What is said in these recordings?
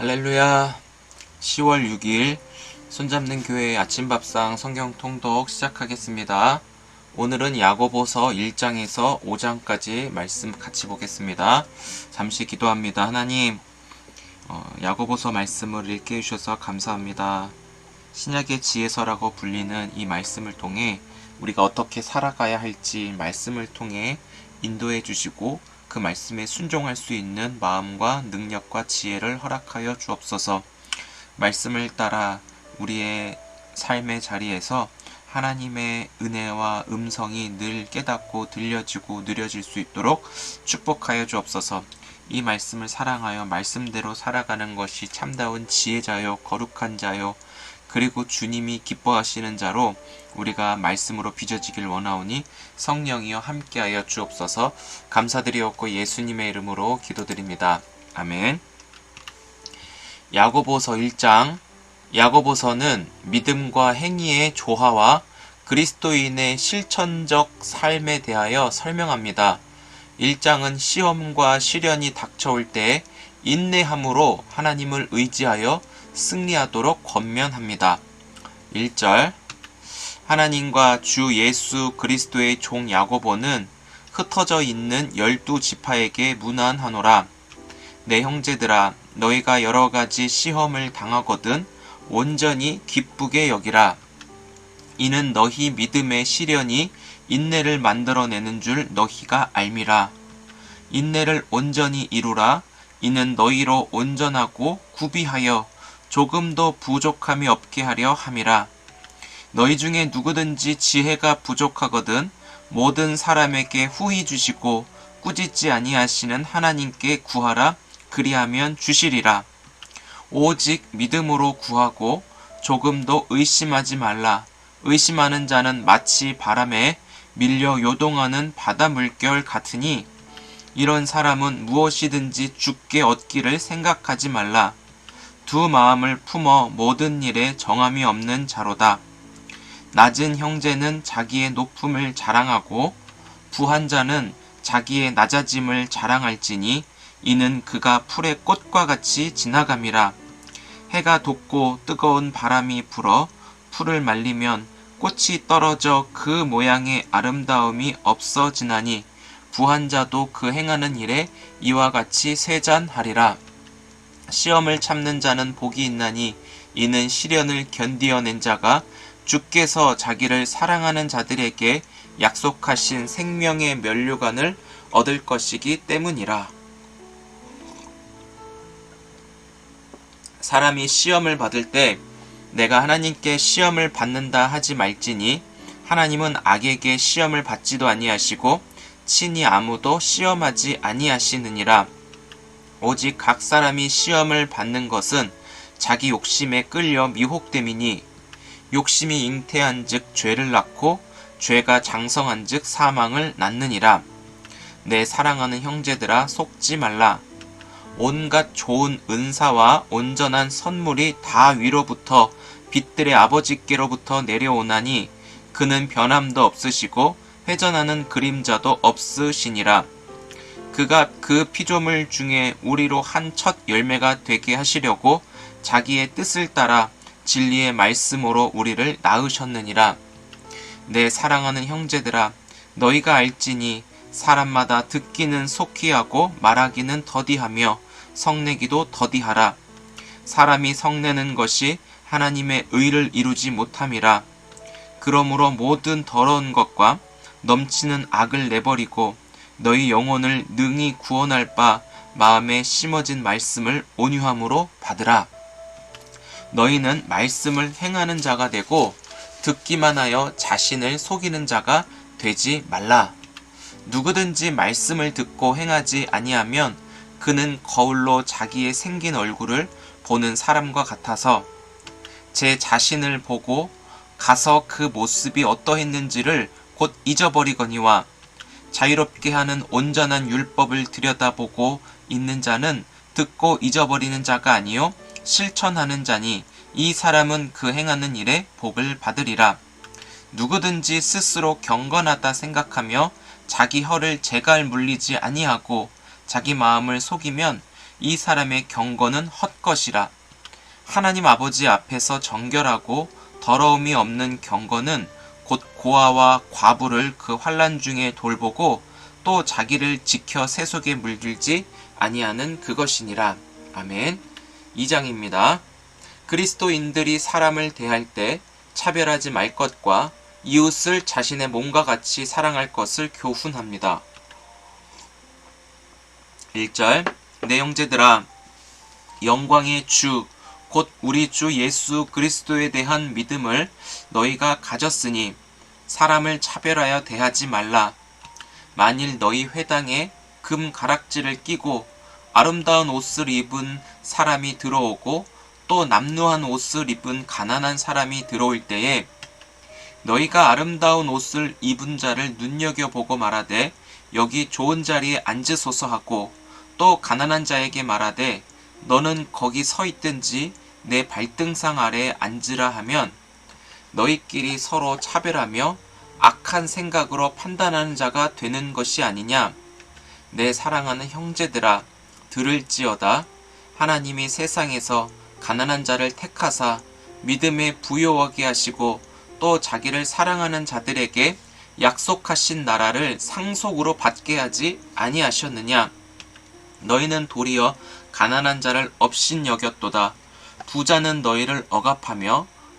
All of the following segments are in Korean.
할렐루야. 10월 6일 손잡는 교회 아침밥상 성경 통독 시작하겠습니다. 오늘은 야고보서 1장에서 5장까지 말씀 같이 보겠습니다. 잠시 기도합니다. 하나님, 어, 야고보서 말씀을 읽게 해주셔서 감사합니다. 신약의 지혜서라고 불리는 이 말씀을 통해 우리가 어떻게 살아가야 할지 말씀을 통해 인도해 주시고 그 말씀에 순종할 수 있는 마음과 능력과 지혜를 허락하여 주옵소서. 말씀을 따라 우리의 삶의 자리에서 하나님의 은혜와 음성이 늘 깨닫고 들려지고 느려질 수 있도록 축복하여 주옵소서. 이 말씀을 사랑하여 말씀대로 살아가는 것이 참다운 지혜자요, 거룩한 자요, 그리고 주님이 기뻐하시는 자로 우리가 말씀으로 빚어지길 원하오니 성령이여 함께하여 주옵소서 감사드리옵고 예수님의 이름으로 기도드립니다. 아멘. 야고보서 1장 야고보서는 믿음과 행위의 조화와 그리스도인의 실천적 삶에 대하여 설명합니다. 1장은 시험과 시련이 닥쳐올 때 인내함으로 하나님을 의지하여 승리하도록 권면합니다. 1절 하나님과 주 예수 그리스도의 종 야고보는 흩어져 있는 열두 지파에게 문안하노라. 내 형제들아 너희가 여러 가지 시험을 당하거든 온전히 기쁘게 여기라. 이는 너희 믿음의 시련이 인내를 만들어내는 줄 너희가 알미라. 인내를 온전히 이루라. 이는 너희로 온전하고 구비하여 조금도 부족함이 없게 하려 함이라. 너희 중에 누구든지 지혜가 부족하거든 모든 사람에게 후히 주시고 꾸짖지 아니하시는 하나님께 구하라 그리하면 주시리라. 오직 믿음으로 구하고 조금도 의심하지 말라. 의심하는 자는 마치 바람에 밀려 요동하는 바다 물결 같으니 이런 사람은 무엇이든지 죽게 얻기를 생각하지 말라. 두 마음을 품어 모든 일에 정함이 없는 자로다. 낮은 형제는 자기의 높음을 자랑하고 부한 자는 자기의 낮아짐을 자랑할지니 이는 그가 풀의 꽃과 같이 지나감이라. 해가 돋고 뜨거운 바람이 불어 풀을 말리면 꽃이 떨어져 그 모양의 아름다움이 없어지나니 부한 자도 그 행하는 일에 이와 같이 세잔하리라. 시험을 참는 자는 복이 있나니 이는 시련을 견디어낸 자가 주께서 자기를 사랑하는 자들에게 약속하신 생명의 면류관을 얻을 것이기 때문이라. 사람이 시험을 받을 때 내가 하나님께 시험을 받는다 하지 말지니 하나님은 악에게 시험을 받지도 아니하시고 친히 아무도 시험하지 아니하시느니라. 오직 각 사람이 시험을 받는 것은 자기 욕심에 끌려 미혹됨이니 욕심이 잉태한 즉 죄를 낳고 죄가 장성한 즉 사망을 낳느니라. 내 사랑하는 형제들아 속지 말라. 온갖 좋은 은사와 온전한 선물이 다 위로부터 빛들의 아버지께로부터 내려오나니 그는 변함도 없으시고 회전하는 그림자도 없으시니라. 그가 그 피조물 중에 우리로 한 첫 열매가 되게 하시려고 자기의 뜻을 따라 진리의 말씀으로 우리를 낳으셨느니라. 내 사랑하는 형제들아, 너희가 알지니 사람마다 듣기는 속히 하고 말하기는 더디하며 성내기도 더디하라. 사람이 성내는 것이 하나님의 의를 이루지 못함이라. 그러므로 모든 더러운 것과 넘치는 악을 내버리고 너희 영혼을 능히 구원할 바 마음에 심어진 말씀을 온유함으로 받으라. 너희는 말씀을 행하는 자가 되고 듣기만 하여 자신을 속이는 자가 되지 말라. 누구든지 말씀을 듣고 행하지 아니하면 그는 거울로 자기의 생긴 얼굴을 보는 사람과 같아서 제 자신을 보고 가서 그 모습이 어떠했는지를 곧 잊어버리거니와 자유롭게 하는 온전한 율법을 들여다보고 있는 자는 듣고 잊어버리는 자가 아니요 실천하는 자니 이 사람은 그 행하는 일에 복을 받으리라. 누구든지 스스로 경건하다 생각하며 자기 혀를 재갈 물리지 아니하고 자기 마음을 속이면 이 사람의 경건은 헛것이라. 하나님 아버지 앞에서 정결하고 더러움이 없는 경건은 곧 고아와 과부를 그 환란 중에 돌보고 또 자기를 지켜 세속에 물들지 아니하는 그것이니라. 아멘. 2장입니다. 그리스도인들이 사람을 대할 때 차별하지 말 것과 이웃을 자신의 몸과 같이 사랑할 것을 교훈합니다. 1절 내 형제들아 영광의 주 곧 우리 주 예수 그리스도에 대한 믿음을 너희가 가졌으니 사람을 차별하여 대하지 말라. 만일 너희 회당에 금 가락지를 끼고 아름다운 옷을 입은 사람이 들어오고 또 남루한 옷을 입은 가난한 사람이 들어올 때에 너희가 아름다운 옷을 입은 자를 눈여겨보고 말하되 여기 좋은 자리에 앉으소서 하고 또 가난한 자에게 말하되 너는 거기 서 있든지 내 발등상 아래에 앉으라 하면 너희끼리 서로 차별하며 악한 생각으로 판단하는 자가 되는 것이 아니냐? 내 사랑하는 형제들아 들을지어다. 하나님이 세상에서 가난한 자를 택하사 믿음에 부여하게 하시고 또 자기를 사랑하는 자들에게 약속하신 나라를 상속으로 받게 하지 아니하셨느냐? 너희는 도리어 가난한 자를 업신 여겼도다. 부자는 너희를 억압하며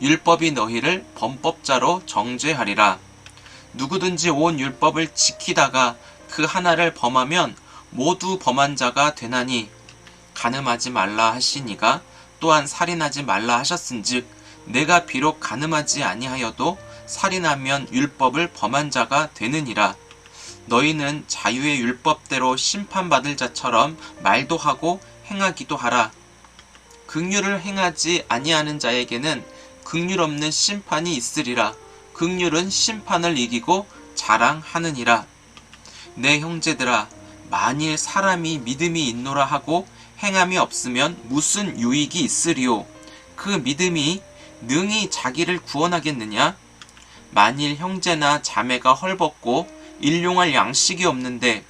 율법이 너희를 범법자로 정죄하리라. 누구든지 온 율법을 지키다가 그 하나를 범하면 모두 범한 자가 되나니 가늠하지 말라 하시니가 또한 살인하지 말라 하셨은즉 내가 비록 가늠하지 아니하여도 살인하면 율법을 범한 자가 되느니라. 너희는 자유의 율법대로 심판받을 자처럼 말도 하고 행하기도 하라. 극률을 행하지 아니하는 자에게는 극률 없는 심판이 있으리라. 극률은 심판을 이기고 자랑하느니라. 내 형제들아, 만일 사람이 믿음이 있노라 하고 행함이 없으면 무슨 유익이 있으리요? 그 믿음이 능히 자기를 구원하겠느냐? 만일 형제나 자매가 헐벗고 일용할 양식이 없는데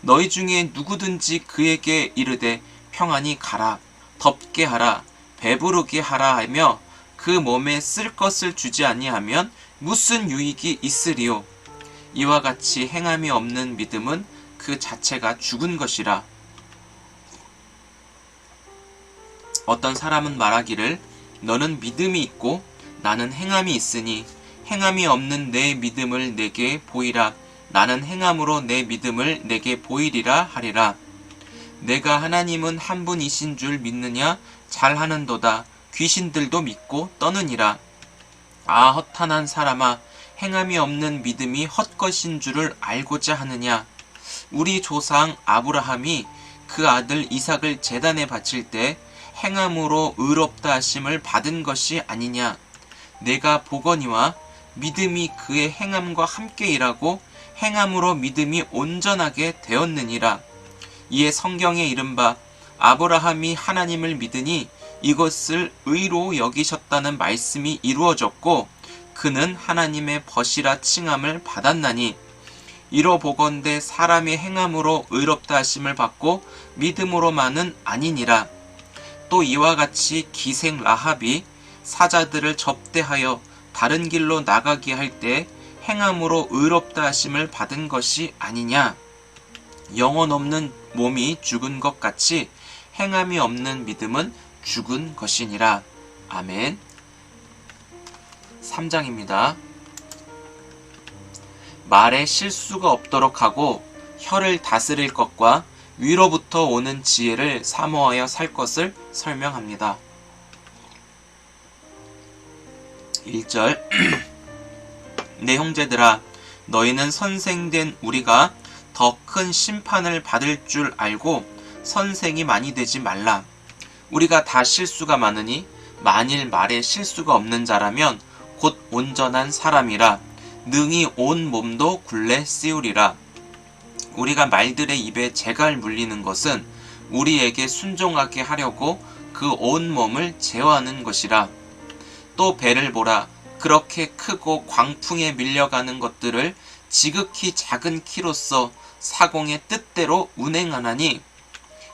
너희 중에 누구든지 그에게 이르되 평안히 가라 덥게 하라 배부르게 하라 하며 그 몸에 쓸 것을 주지 아니하면 무슨 유익이 있으리요? 이와 같이 행함이 없는 믿음은 그 자체가 죽은 것이라. 어떤 사람은 말하기를 너는 믿음이 있고 나는 행함이 있으니 행함이 없는 내 믿음을 내게 보이라. 나는 행함으로 내 믿음을 내게 보이리라 하리라. 내가 하나님은 한 분이신 줄 믿느냐? 잘하는도다 귀신들도 믿고 떠느니라. 아 허탄한 사람아 행함이 없는 믿음이 헛것인 줄을 알고자 하느냐? 우리 조상 아브라함이 그 아들 이삭을 제단에 바칠 때 행함으로 의롭다 하심을 받은 것이 아니냐? 내가 보거니와 믿음이 그의 행함과 함께 일하고 행함으로 믿음이 온전하게 되었느니라. 이에 성경에 이른바 아브라함이 하나님을 믿으니 이것을 의로 여기셨다는 말씀이 이루어졌고 그는 하나님의 벗이라 칭함을 받았나니 이로 보건대 사람의 행함으로 의롭다 하심을 받고 믿음으로만은 아니니라. 또 이와 같이 기생 라합이 사자들을 접대하여 다른 길로 나가게 할 때 행함으로 의롭다 하심을 받은 것이 아니냐. 영혼 없는 몸이 죽은 것 같이 행함이 없는 믿음은 죽은 것이니라. 아멘. 3장입니다. 말에 실수가 없도록 하고 혀를 다스릴 것과 위로부터 오는 지혜를 사모하여 살 것을 설명합니다. 1절 내 형제들아 너희는 선생된 우리가 더 큰 심판을 받을 줄 알고 선생이 많이 되지 말라. 우리가 다 실수가 많으니 만일 말에 실수가 없는 자라면 곧 온전한 사람이라 능히 온 몸도 굴레 씌우리라. 우리가 말들의 입에 재갈 물리는 것은 우리에게 순종하게 하려고 그 온 몸을 제어하는 것이라. 또 배를 보라. 그렇게 크고 광풍에 밀려가는 것들을 지극히 작은 키로서 사공의 뜻대로 운행하나니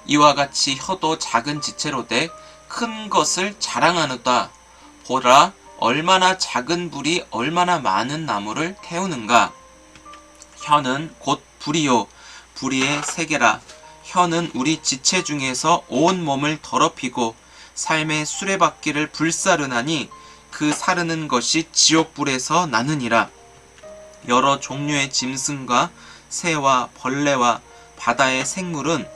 이와 같이 혀도 작은 지체로 돼큰 것을 자랑하노다. 보라, 얼마나 작은 불이 얼마나 많은 나무를 태우는가. 혀는 곧 불이요. 불이의 세계라. 혀는 우리 지체 중에서 온 몸을 더럽히고 삶의 수레바퀴를 불사르나니 그 사르는 것이 지옥불에서 나느니라. 여러 종류의 짐승과 새와 벌레와 바다의 생물은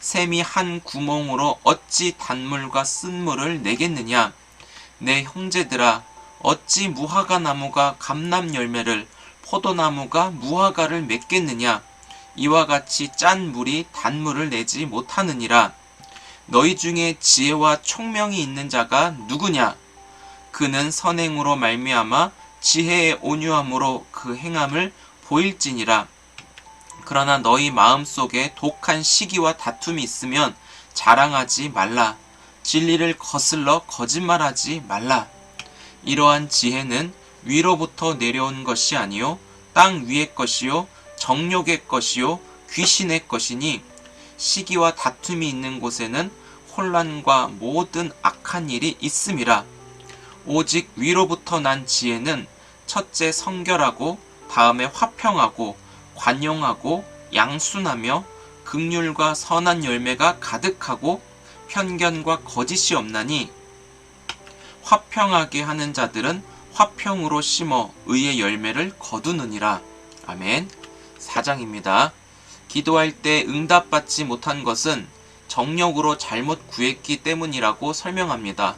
샘이 한 구멍으로 어찌 단물과 쓴물을 내겠느냐? 내 형제들아 어찌 무화과 나무가 감람 열매를 포도나무가 무화과를 맺겠느냐? 이와 같이 짠 물이 단물을 내지 못하느니라. 너희 중에 지혜와 총명이 있는 자가 누구냐? 그는 선행으로 말미암아 지혜의 온유함으로 그 행함을 보일지니라 그러나 너희 마음속에 독한 시기와 다툼이 있으면 자랑하지 말라. 진리를 거슬러 거짓말하지 말라. 이러한 지혜는 위로부터 내려온 것이 아니요 땅 위의 것이요 정욕의 것이요 귀신의 것이니 시기와 다툼이 있는 곳에는 혼란과 모든 악한 일이 있음이라. 오직 위로부터 난 지혜는 첫째 성결하고 다음에 화평하고 관용하고 양순하며 극률과 선한 열매가 가득하고 편견과 거짓이 없나니 화평하게 하는 자들은 화평으로 심어 의의 열매를 거두느니라. 아멘. 4장입니다. 기도할 때 응답받지 못한 것은 정력으로 잘못 구했기 때문이라고 설명합니다.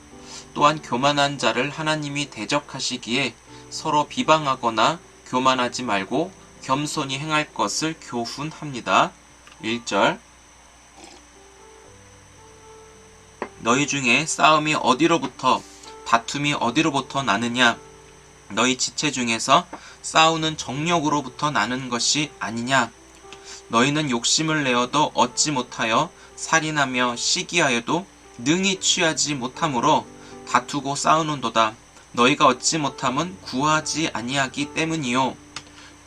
또한 교만한 자를 하나님이 대적하시기에 서로 비방하거나 교만하지 말고 겸손히 행할 것을 교훈합니다. 1절. 너희 중에 싸움이 어디로부터 다툼이 어디로부터 나느냐? 너희 지체 중에서 싸우는 정력으로부터 나는 것이 아니냐? 너희는 욕심을 내어도 얻지 못하여 살인하며 시기하여도 능히 취하지 못하므로 다투고 싸우는도다. 너희가 얻지 못함은 구하지 아니하기 때문이요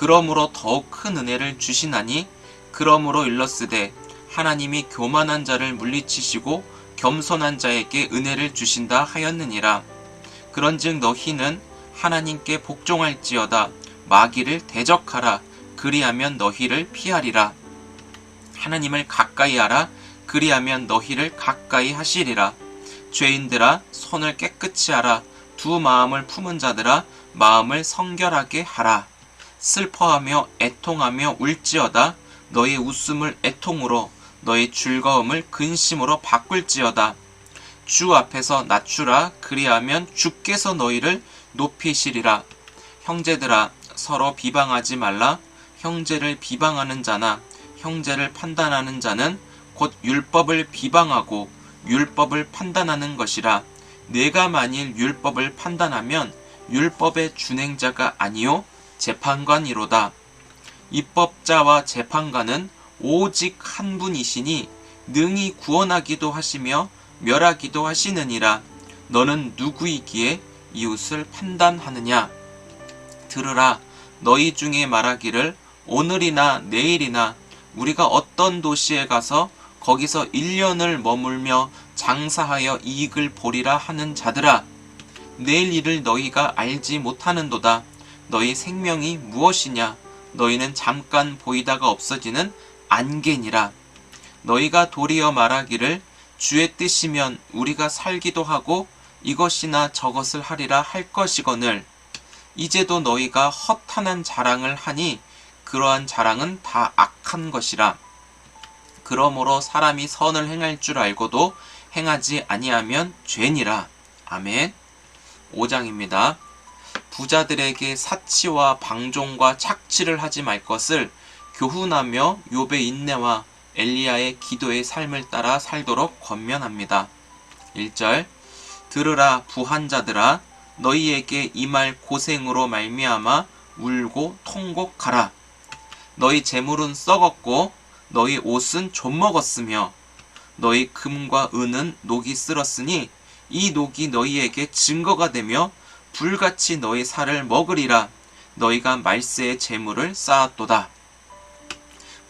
그러므로 더욱 큰 은혜를 주시나니 그러므로 일러스되 하나님이 교만한 자를 물리치시고 겸손한 자에게 은혜를 주신다 하였느니라. 그런즉 너희는 하나님께 복종할지어다 마귀를 대적하라 그리하면 너희를 피하리라. 하나님을 가까이 하라 그리하면 너희를 가까이 하시리라. 죄인들아 손을 깨끗이 하라 두 마음을 품은 자들아 마음을 성결하게 하라. 슬퍼하며 애통하며 울지어다. 너의 웃음을 애통으로 너의 즐거움을 근심으로 바꿀지어다. 주 앞에서 낮추라. 그리하면 주께서 너희를 높이시리라. 형제들아 서로 비방하지 말라. 형제를 비방하는 자나 형제를 판단하는 자는 곧 율법을 비방하고 율법을 판단하는 것이라. 내가 만일 율법을 판단하면 율법의 준행자가 아니요 재판관이로다. 입법자와 재판관은 오직 한 분이시니 능히 구원하기도 하시며 멸하기도 하시느니라. 너는 누구이기에 이웃을 판단하느냐? 들으라, 너희 중에 말하기를 오늘이나 내일이나 우리가 어떤 도시에 가서 거기서 1년을 머물며 장사하여 이익을 보리라 하는 자들아. 내일 일을 너희가 알지 못하는도다. 너희 생명이 무엇이냐? 너희는 잠깐 보이다가 없어지는 안개니라. 너희가 도리어 말하기를 주의 뜻이면 우리가 살기도 하고 이것이나 저것을 하리라 할 것이거늘. 이제도 너희가 허탄한 자랑을 하니 그러한 자랑은 다 악한 것이라. 그러므로 사람이 선을 행할 줄 알고도 행하지 아니하면 죄니라. 아멘. 5장입니다 부자들에게 사치와 방종과 착취를 하지 말 것을 교훈하며 욥의 인내와 엘리야의 기도의 삶을 따라 살도록 권면합니다. 1절 들으라 부한 자들아 너희에게 이 말 고생으로 말미암아 울고 통곡하라 너희 재물은 썩었고 너희 옷은 좀먹었으며 너희 금과 은은 녹이 쓸었으니 이 녹이 너희에게 증거가 되며 불같이 너희 살을 먹으리라. 너희가 말세의 재물을 쌓았도다.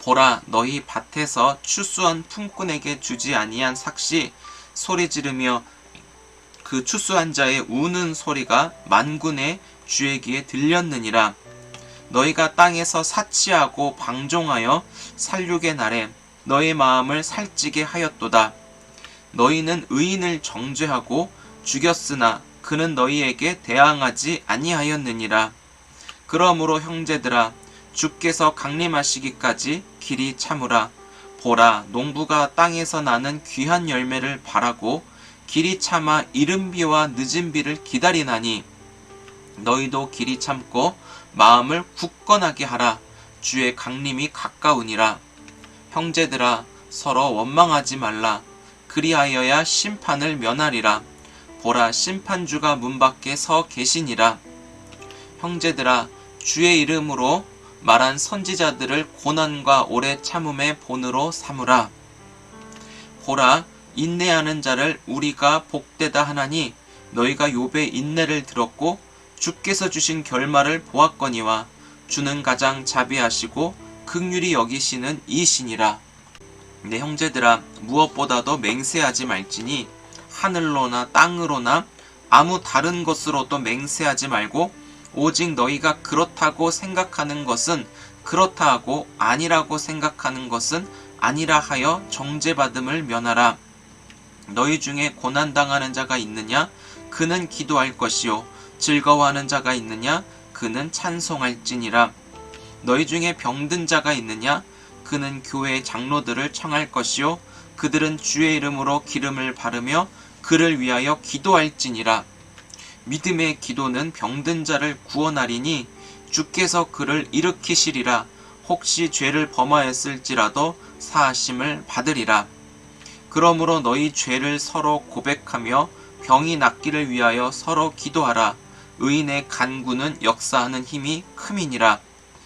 보라 너희 밭에서 추수한 품꾼에게 주지 아니한 삭시 소리 지르며 그 추수한 자의 우는 소리가 만군의 주에게 들렸느니라. 너희가 땅에서 사치하고 방종하여 살육의 날에 너희 마음을 살찌게 하였도다. 너희는 의인을 정죄하고 죽였으나 그는 너희에게 대항하지 아니하였느니라 그러므로 형제들아 주께서 강림하시기까지 길이 참으라. 보라, 농부가 땅에서 나는 귀한 열매를 바라고 길이 참아 이른 비와 늦은 비를 기다리나니 너희도 길이 참고 마음을 굳건하게 하라. 주의 강림이 가까우니라. 형제들아, 서로 원망하지 말라. 그리하여야 심판을 면하리라. 보라, 심판주가 문 밖에 서 계시니라. 형제들아, 주의 이름으로 말한 선지자들을 고난과 오래 참음의 본으로 삼으라. 보라 인내하는 자를 우리가 복되다 하나니 너희가 욥의 인내를 들었고 주께서 주신 결말을 보았거니와 주는 가장 자비하시고 극률이 여기시는 이신이라. 내 형제들아 무엇보다도 맹세하지 말지니 하늘로나 땅으로나 아무 다른 것으로도 맹세하지 말고 오직 너희가 그렇다고 생각하는 것은 그렇다 하고 아니라고 생각하는 것은 아니라 하여 정죄받음을 면하라. 너희 중에 고난당하는 자가 있느냐? 그는 기도할 것이요. 즐거워하는 자가 있느냐? 그는 찬송할지니라. 너희 중에 병든 자가 있느냐? 그는 교회의 장로들을 청할 것이요. 그들은 주의 이름으로 기름을 바르며 그를 위하여 기도할지니라. 믿음의 기도는 병든 자를 구원하리니 주께서 그를 일으키시리라. 혹시 죄를 범하였을지라도 사하심을 받으리라. 그러므로 너희 죄를 서로 고백하며 병이 낫기를 위하여 서로 기도하라. 의인의 간구는 역사하는 힘이 큼이니라.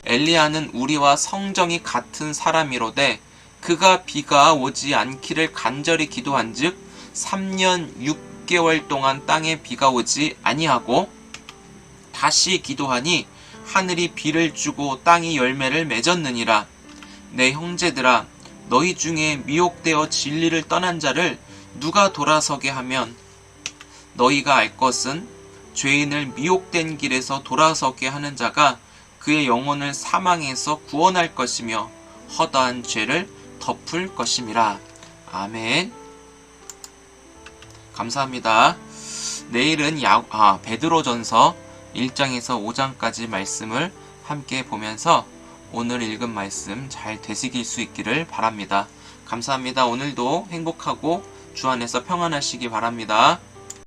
엘리야는 우리와 성정이 같은 사람이로되 그가 비가 오지 않기를 간절히 기도한즉 3년 6 6개월 동안 땅에 비가 오지 아니하고 다시 기도하니 하늘이 비를 주고 땅이 열매를 맺었느니라. 내 형제들아, 너희 중에 미혹되어 진리를 떠난 자를 누가 돌아서게 하면 너희가 알 것은 죄인을 미혹된 길에서 돌아서게 하는 자가 그의 영혼을 사망에서 구원할 것이며 허다한 죄를 덮을 것임이라. 아멘. 감사합니다. 내일은 야, 아, 베드로전서 1장에서 5장까지 말씀을 함께 보면서 오늘 읽은 말씀 잘 되새길 수 있기를 바랍니다. 감사합니다. 오늘도 행복하고 주 안에서 평안하시기 바랍니다.